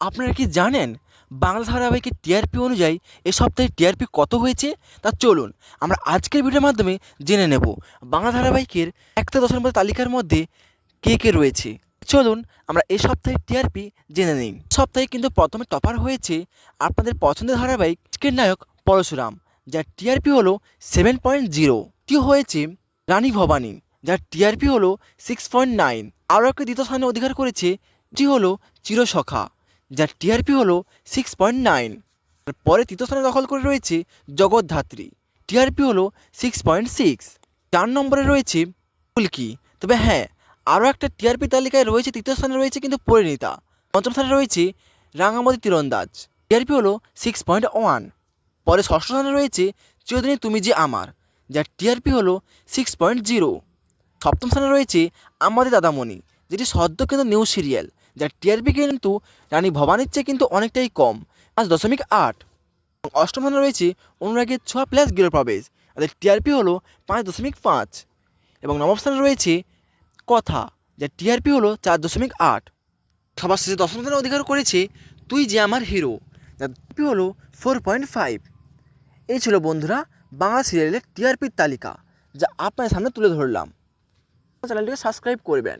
আপনারা কি জানেন বাংলা ধারাবাহিকের টিআরপি অনুযায়ী এ সপ্তাহে টিআরপি কত হয়েছে? তা চলুন আমরা আজকের ভিডিওর মাধ্যমে জেনে নেব। বাংলা ধারাবাহিকের একটা দশের মধ্যে তালিকার মধ্যে কে কে রয়েছে? চলুন আমরা এই সপ্তাহে টিআরপি জেনে নিই। সপ্তাহে কিন্তু প্রথমে টপার হয়েছে আপনাদের পছন্দের ধারাবাহিক আজকের নায়ক পরশুরাম, যার টিআরপি হলো সেভেন পয়েন্ট জিরো। দ্বিতীয় হয়েছে রানী ভবানী, যার টিআরপি হলো সিক্স পয়েন্ট নাইন। আরও একটি দ্বিতীয় স্থানে অধিকার করেছে যেটি হলো চিরসখা। যার টিআরপি হলো সিক্স পয়েন্ট নাইন পরে তৃতীয় স্থানে দখল করে রয়েছে জগৎধাত্রী টিআরপি হলো সিক্স পয়েন্ট সিক্স চার নম্বরে রয়েছে ফুলকি তবে হ্যাঁ আরও একটা টিআরপি তালিকায় রয়েছে, তৃতীয় স্থানে রয়েছে কিন্তু পরিণীতা। পঞ্চম স্থানে রয়েছে রাঙামতি তীরন্দাজ। টিআরপি হলো সিক্স পয়েন্ট ওয়ান পরে ষষ্ঠ স্থানে রয়েছে চিরদিনই তুমি যে আমার, যার টিআরপি হলো সিক্স পয়েন্ট জিরো সপ্তম স্থানে রয়েছে আমাদের দাদামণি। যেটি সদ্য কিন্তু নিউ সিরিয়াল, যার টিআরপি কিন্তু রানী ভবানীর চেয়ে কিন্তু অনেকটাই কম। পাঁচ দশমিক আট। অষ্টম স্থানে রয়েছে অনুরাগের ছোঁয়া প্লাস গৃহপ্রবেশ তাদের টিআরপি হলো পাঁচ দশমিক পাঁচ। এবং নবম স্থানে রয়েছে কথা, যার টিআরপি হলো চার দশমিক আট। সবার শেষে দশম স্থানে অধিকার করেছে তুই যে আমার হিরো, যার টিআরপি হলো ফোর পয়েন্ট ফাইভ। এই ছিল বন্ধুরা বাংলা সিরিয়ালের টিআরপির তালিকা, যা আপনার সামনে তুলে ধরলাম। চ্যানেলটিকে সাবস্ক্রাইব করবেন।